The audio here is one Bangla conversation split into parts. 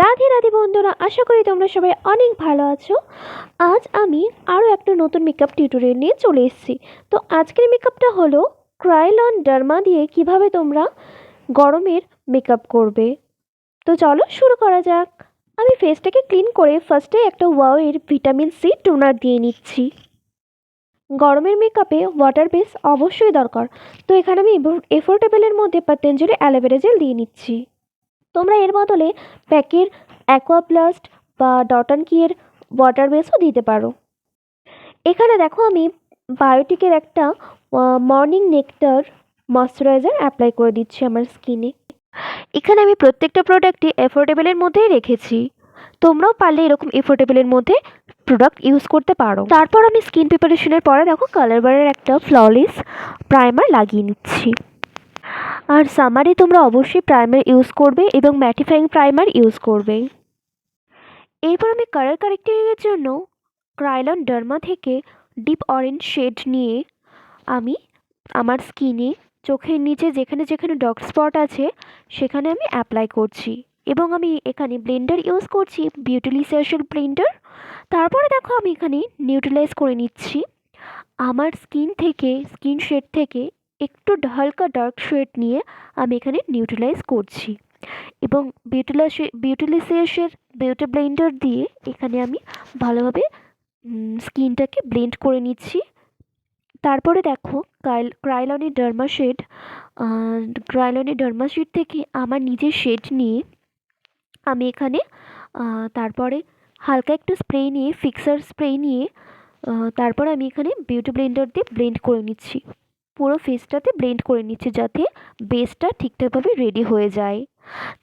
রাধে রাধে বন্ধুরা, আশা করি তোমরা সবাই অনেক ভালো আছো। আজ আমি আরও একটা নতুন মেকআপ টিউটোরিয়াল নিয়ে চলে এসেছি। তো আজকের মেকআপটা হলো ক্রাইলন ডার্মা দিয়ে কীভাবে তোমরা গরমের মেকআপ করবে। তো চলো শুরু করা যাক। আমি ফেসটাকে ক্লিন করে ফার্স্টে একটা ওয়াওয়ের ভিটামিন সি টোনার দিয়ে নিচ্ছি। গরমের মেকআপে ওয়াটার বেস অবশ্যই দরকার। তো এখানে আমি এফোর্টেবলের মধ্যে পতঞ্জলি অ্যালোভেরা জেল দিয়ে নিচ্ছি। তোমরা এর বদলে প্যাকের অ্যাকোয়াপ্লাস্ট বা ডটন কিয়ের ওয়াটার বেসও দিতে পারো। এখানে দেখো আমি বায়োটিকের একটা মর্নিং নেকটার ময়শ্চারাইজার অ্যাপ্লাই করে দিচ্ছি আমার স্কিনে এখানে আমি প্রত্যেকটা প্রোডাক্টই অ্যাফোর্ডেবলের মধ্যেই রেখেছি। তোমরাও পারলে এরকম এফোর্ডেবলের মধ্যে প্রোডাক্ট ইউজ করতে পারো। তারপর আমি স্কিন প্রিপারেশনের পরে দেখো কালার বারের একটা ফ্ললেস প্রাইমার লাগিয়ে নিচ্ছি। আর সামারে তোমরা অবশ্যই প্রাইমার ইউজ করবে এবং ম্যাটিফাইং প্রাইমার ইউজ করবে। এরপর আমি কালার কারেক্টিংয়ের জন্য ক্রাইলন ডার্মা থেকে ডিপ অরেঞ্জ শেড নিয়ে আমি আমার স্কিনে চোখের নিচে যেখানে যেখানে ডক স্পট আছে সেখানে আমি অ্যাপ্লাই করছি এবং আমি এখানে ব্লেন্ডার ইউজ করছি বিউটিলাইজেশন ব্লেন্ডার তারপরে দেখো আমি এখানে নিউট্রালাইজ করে নিচ্ছি। আমার স্কিন থেকে স্কিন শেড থেকে একটু হালকা ডার্ক শেড নিয়ে আমি এখানে নিউট্রালাইজ করছি। এবং বিউটিলাইজে বিউটিলাইজেশন বিউটি ব্লেন্ডার দিয়ে এখানে আমি ভালোভাবে স্কিনটাকে ব্লেন্ড করে নিচ্ছি। তারপরে দেখো কাইল ক্রাইলনি ডার্মা শেড ক্রাইলনি ডার্মা শেড থেকে আমার নিজের শেড নিয়ে আমি এখানে তারপরে হালকা একটু স্প্রে নিয়ে ফিক্সার স্প্রে নিয়ে তারপর আমি এখানে বিউটি ব্লেন্ডার দিয়ে ব্লেন্ড করে নিচ্ছি। পুরো ফেসটাতে ব্লেন্ড করে নিচ্ছি যাতে বেসটা ঠিকঠাকভাবে রেডি হয়ে যায়।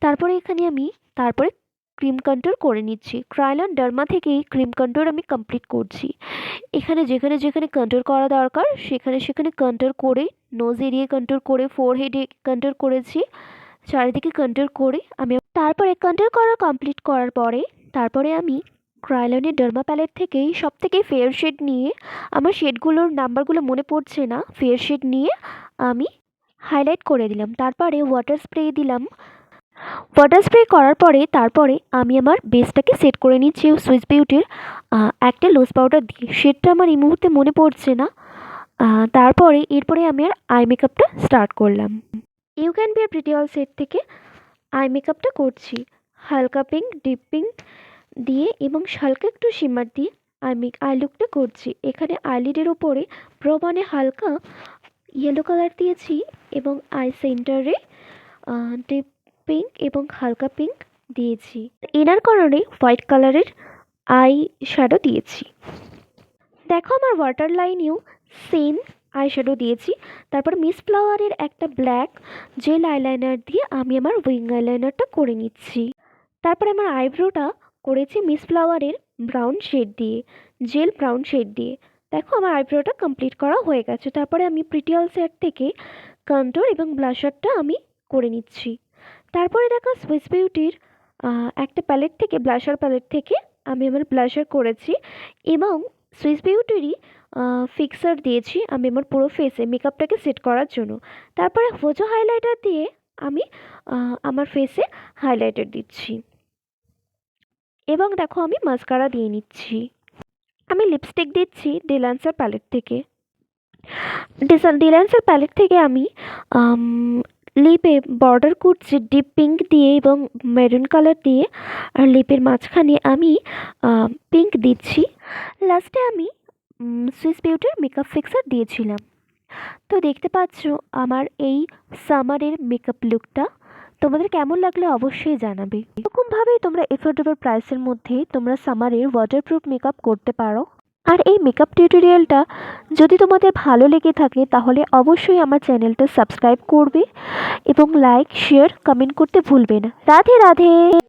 তারপরে এখানে আমি তারপরে ক্রিম কন্ট্রোল করে নিচ্ছি। ক্রাইলন ডার্মা থেকেই ক্রিম কন্ট্রোল আমি কমপ্লিট করছি। এখানে যেখানে যেখানে কন্ট্রোল করা দরকার, সেখানে সেখানে কন্ট্রোল করে নোজ এরিয়ে কন্ট্রোল করে ফোর হেডে কন্ট্রোল করেছি। চারিদিকে কন্ট্রোল করে আমি তারপরে কন্ট্রোল করা কমপ্লিট করার পরে, তারপরে আমি ক্রাইলনের ডার্মা প্যালেট থেকেই সব থেকে ফেয়ার শেড নিয়ে আমার শেডগুলোর নাম্বারগুলো মনে পড়ছে না। ফেয়ার শেড নিয়ে আমি হাইলাইট করে দিলাম। তারপরে ওয়াটার স্প্রে দিলাম। ওয়াটার স্প্রে করার পরে তারপরে আমি আমার বেসটাকে সেট করে নিচ্ছি সুইস বিউটির একটা লোজ পাউডার দিয়ে। শেডটা আমার এই মুহূর্তে মনে পড়ছে না। তারপরে এরপরে আমি আর আই মেকআপটা স্টার্ট করলাম। You can be are pretty all set থেকে আই মেকআপটা করছি। হালকা পিঙ্ক ডিপ পিঙ্ক দিয়ে এবং হালকা একটু শিমার দিয়ে আমি আই লুকটা করছি। এখানে আইলিডের ওপরে প্রমাণে হালকা ইয়েলো কালার দিয়েছি এবং আই সেন্টারে ডিপ পিঙ্ক এবং হালকা পিঙ্ক দিয়েছি। ইনার কর্নারে হোয়াইট কালারের আই শ্যাডো দিয়েছি। দেখো আমার ওয়াটার লাইনেও সেম আই শ্যাডো দিয়েছি। তারপর মিস ফ্লাওয়ারের একটা ব্ল্যাক জেল আইলাইনার দিয়ে আমি আমার উইং আইলাইনারটা করে নিচ্ছি। তারপরে আমার আইব্রোটা করেছি মিস ফ্লাওয়ারের ব্রাউন শেড দিয়ে জেল ব্রাউন শেড দিয়ে। দেখো আমার আইব্রোটা কমপ্লিট করা হয়ে গেছে। তারপরে আমি প্রিটিয়াল সেট থেকে কন্ট্রোল এবং ব্লাশারটা আমি করে নিচ্ছি। তারপরে দেখো সুইস বিউটির একটা প্যালেট থেকে ব্লাশার প্যালেট থেকে আমি আমার ব্লাশার করেছি এবং সুইস বিউটিরই ফিক্সার দিয়েছি আমি আমার পুরো ফেসে মেকআপটাকে সেট করার জন্য। তারপরে হোজো হাইলাইটার দিয়ে আমি আমার ফেসে হাইলাইটার দিচ্ছি। এবং দেখো আমি মাস্কারা দিয়ে নিচ্ছি। আমি লিপস্টিক দিচ্ছি ডিলান্সার প্যালেট থেকে। ডিলান্সার প্যালেট থেকে আমি লিপে বর্ডার করছি ডিপ পিঙ্ক দিয়ে এবং মেরুন কালার দিয়ে। আর লিপের মাঝখানে আমি পিঙ্ক দিচ্ছি। লাস্টে আমি সুইস বিউটির মেকআপ ফিক্সার দিয়েছিলাম। তো দেখতে পাচ্ছ আমার এই সামারের মেকআপ লুকটা তোমাদের কেমন লাগলে অবশ্যই জানাবে। এরকমভাবেই তোমরা এফোর্ডেবল প্রাইসের মধ্যে তোমরা সামারের ওয়াটারপ্রুফ মেকআপ করতে পারো। আর এই মেকআপ টিউটোরিয়ালটা যদি তোমাদের ভালো লেগে থাকে, তাহলে অবশ্যই আমার চ্যানেলটা সাবস্ক্রাইব করবে এবং লাইক শেয়ার কমেন্ট করতে ভুলবে না। রাধে রাধে!